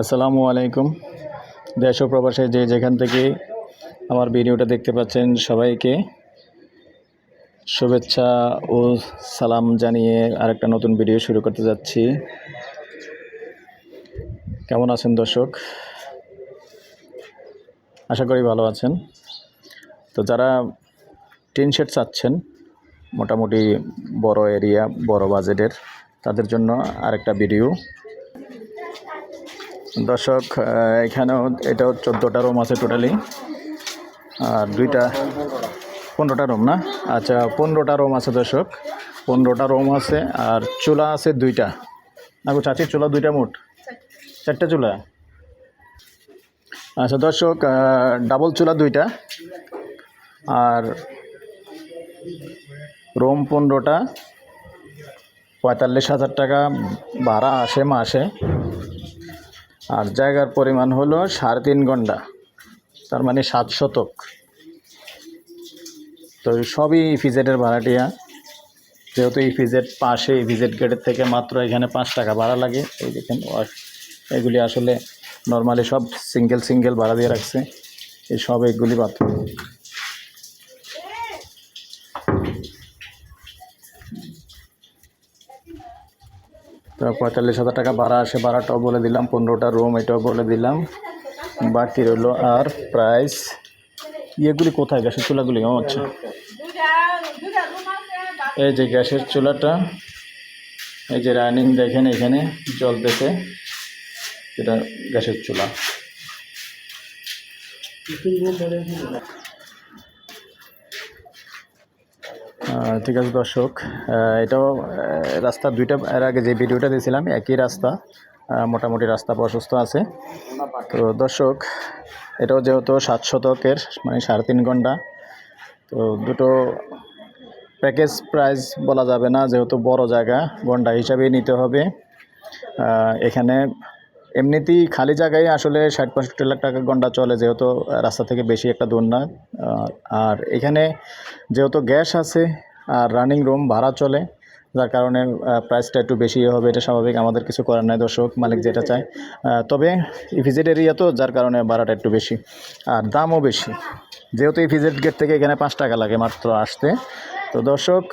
আসসালামু আলাইকুম। দেশ ও প্রবাসে যে যেখান থেকে আমার ভিডিওটা দেখতে পাচ্ছেন সবাইকে শুভেচ্ছা ও সালাম জানিয়ে আরেকটা নতুন ভিডিও শুরু করতে যাচ্ছি। কেমন আছেন দর্শক? আশা করি ভালো আছেন। তো যারা টিন শেড চাচ্ছেন, মোটামুটি বড় এরিয়া, বড় বাজেটের, তাদের জন্য আরেকটা ভিডিও দর্শক এখানেও এটাও চোদ্দোটা রুম আছে টোটালি আর দুইটা, পনেরোটা রুম না? আচ্ছা পনেরোটা রুম আছে দর্শক। পনেরোটা রুম আছে, আর চুলা আছে দুইটা। না চাচির চুলা দুইটা মোট? চারটা চুলা? আচ্ছা দর্শক ডাবল চুলা দুইটা। আর রুম পনেরোটা। পঁয়তাল্লিশ হাজার টাকা ভাড়া আসে মাসে। আর জায়গার পরিমাণ হলো সাড়ে তিন ঘণ্টা, তার মানে সাত শতক। তো সবই ইফিজেটের ভাড়াটিয়া। যেহেতু ইফিজেট পাশে ইফিজেট গেটের থেকে মাত্র এখানে পাঁচ টাকা ভাড়া লাগে। এই দেখেন এগুলি আসলে নর্মালি সব সিঙ্গেল সিঙ্গেল ভাড়া দিয়ে রাখছে। এই সব এগুলি বাথরুম। তো পঁয়তাল্লিশ হাজার টাকা ভাড়া আসে ভাড়াটাও বলে দিলাম, পনেরোটা রুম এটাও বলে দিলাম। বাকি রইল আর প্রাইস ইয়েগুলি কোথায়? গ্যাসের চুলাগুলি ও আচ্ছা এই যে গ্যাসের চুলাটা, এই যে রানিং দেখেন এখানে জ্বলতেছে এটা গ্যাসের চুলা। ঠিক আছে দর্শক এটাও রাস্তা দুইটা, এর আগে যে ভিডিওটা দিয়েছিলাম, একই রাস্তা মোটামুটি রাস্তা প্রশস্ত আছে। তো দর্শক, এটাও যেহেতু সাত শতকের মানে সাড়ে তিন ঘণ্টা, তো দুটো প্যাকেজ প্রাইস বলা যাবে না, যেহেতু বড় জায়গা, ঘণ্টা হিসাবেই নিতে হবে। এখানে এমনিতেই খালি জায়গায় আসলে ষাট পঁয়ষট্টি লাখ টাকা ঘণ্টা চলে, যেহেতু রাস্তা থেকে বেশি একটা দূর না। আর এখানে যেহেতু গ্যাস আছে আর রানিং রুম ভাড়া চলে, যার কারণে প্রাইসটা একটু বেশি হবে, এটা স্বাভাবিক। আমাদের কিছু করার নাই, দর্শক, মালিক যেটা চায়। তবে ইফিজেড এরিয়া তো, যার কারণে ভাড়াটা একটু বেশি। আর দামও বেশি। যেহেতু ইফিজেড গেট থেকে এখানে পাঁচ টাকা লাগে মাত্র আসতে। তো দর্শক,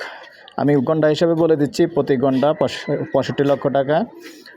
আমি ঘণ্টা হিসাবে বলে দিচ্ছি, প্রতি ঘণ্টা পঁয়ষ- পঁয়ষট্টি লক্ষ টাকা।